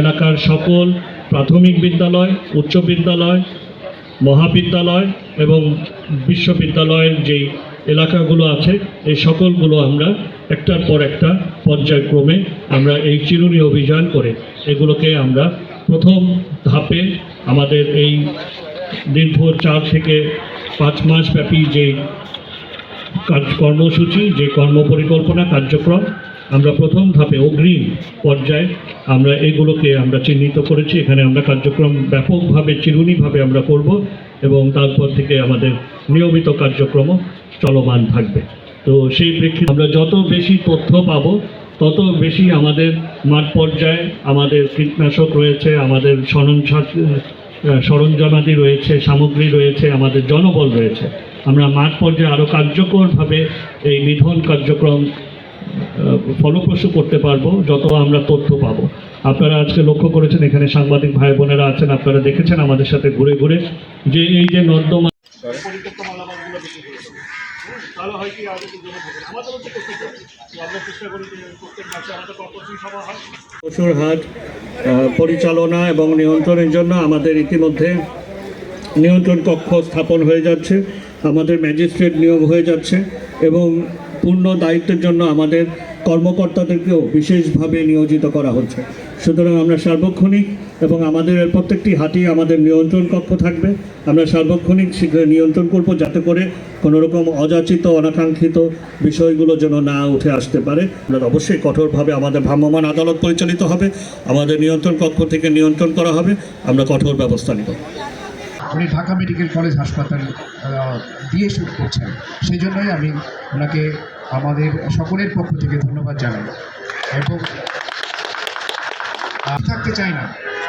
এলাকার সকল প্রাথমিক বিদ্যালয়, উচ্চ বিদ্যালয়, মহাবিদ্যালয় এবং বিশ্ববিদ্যালয়ের যেই এলাকাগুলো আছে, এই সকলগুলো আমরা একটার পর একটা পর্যায়ক্রমে আমরা এই চিরুনি অভিযান করে এগুলোকে আমরা প্রথম ধাপে আমাদের এই দীর্ঘ চার থেকে পাঁচ মাস ব্যাপী যে কাজ কর্মসূচি, যে কর্মপরিকল্পনা, কার্যক্রম, আমরা প্রথম ধাপে অগ্রিম পর্যায়ে আমরা এগুলোকে আমরা চিহ্নিত করেছি। এখানে আমরা কার্যক্রম ব্যাপকভাবে, চিরুনিভাবে আমরা করব এবং তারপর থেকে আমাদের নিয়মিত কার্যক্রমও চলমান থাকবে। তো সেই প্রেক্ষিতে আমরা যত বেশি তথ্য পাব, তত বেশি আমাদের মাঠ পর্যায়ে আমাদের কীটনাশক রয়েছে, আমাদের সরঞ্জাম সরঞ্জামাদি রয়েছে সামগ্রী রয়েছে আমাদের জনবল রয়েছে। আমরা মাঠ পর্যায়ে আরও কার্যকরভাবে এই নিধন কার্যক্রম ফলপ্রসূ করতে পারব যত আমরা তথ্য পাবো। আপনারা আজকে লক্ষ্য করেছেন এখানে সাংবাদিক ভাই বোনেরা আছেন আপনারা দেখেছেন আমাদের সাথে ঘুরে ঘুরে যে এই যে নর্দমা তাহলে হয় কি আগে আমাদেরও তো করতে চাই আমরা চেষ্টা করি প্রত্যেক মাসে আমাদের কর্পোরেশন সভা হয়। হাট পরিচালনা এবং নিয়ন্ত্রণের জন্য আমাদের ইতিমধ্যে নিয়ন্ত্রণ কক্ষ স্থাপন হয়ে যাচ্ছে, আমাদের ম্যাজিস্ট্রেট নিয়োগ হয়ে যাচ্ছে এবং পূর্ণ দায়িত্বের জন্য আমাদের কর্মকর্তাদেরকেও বিশেষভাবে নিয়োজিত করা হচ্ছে। সুতরাং আমরা সার্বক্ষণিক এবং আমাদের প্রত্যেকটি হাতি আমাদের নিয়ন্ত্রণ কক্ষ থাকবে। আমরা সার্বক্ষণিক শীঘ্র নিয়ন্ত্রণ করব যাতে করে কোনো রকম অযাচিত, অনাকাঙ্ক্ষিত বিষয়গুলো যেন না উঠে আসতে পারে। আমরা অবশ্যই কঠোরভাবে আমাদের ভ্রাম্যমাণ আদালত পরিচালিত হবে। আমাদের নিয়ন্ত্রণ কক্ষ থেকে নিয়ন্ত্রণ করা হবে। আমরা কঠোর ব্যবস্থা নেব। উনি ঢাকা মেডিকেল কলেজ হাসপাতাল দিয়ে শুরু করছেন। সেই জন্যই আমি ওনাকে আমাদের সকলের পক্ষ থেকে ধন্যবাদ জানাই। এবং থাকতে চাই না।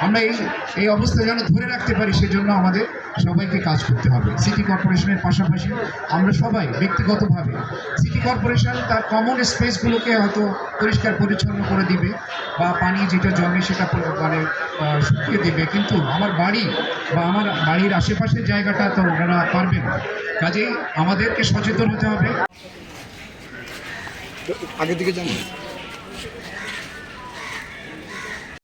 আমরা এই এই অবস্থা যেন ধরে রাখতে পারি, সেজন্য আমাদের সবাইকে কাজ করতে হবে। সিটি কর্পোরেশনের পাশাপাশি আমরা সবাই ব্যক্তিগতভাবে, সিটি কর্পোরেশন তার কমন স্পেসগুলোকে হয়তো পরিষ্কার, পরিচ্ছন্ন করে দিবে বা পানি যেটা জমে সেটা মানে শুকিয়ে দেবে। কিন্তু আমার বাড়ি বা আমার বাড়ির আশেপাশের জায়গাটা তো ওনারা পারবে না। কাজেই আমাদেরকে সচেতন হতে হবে। আগের দিকে যান।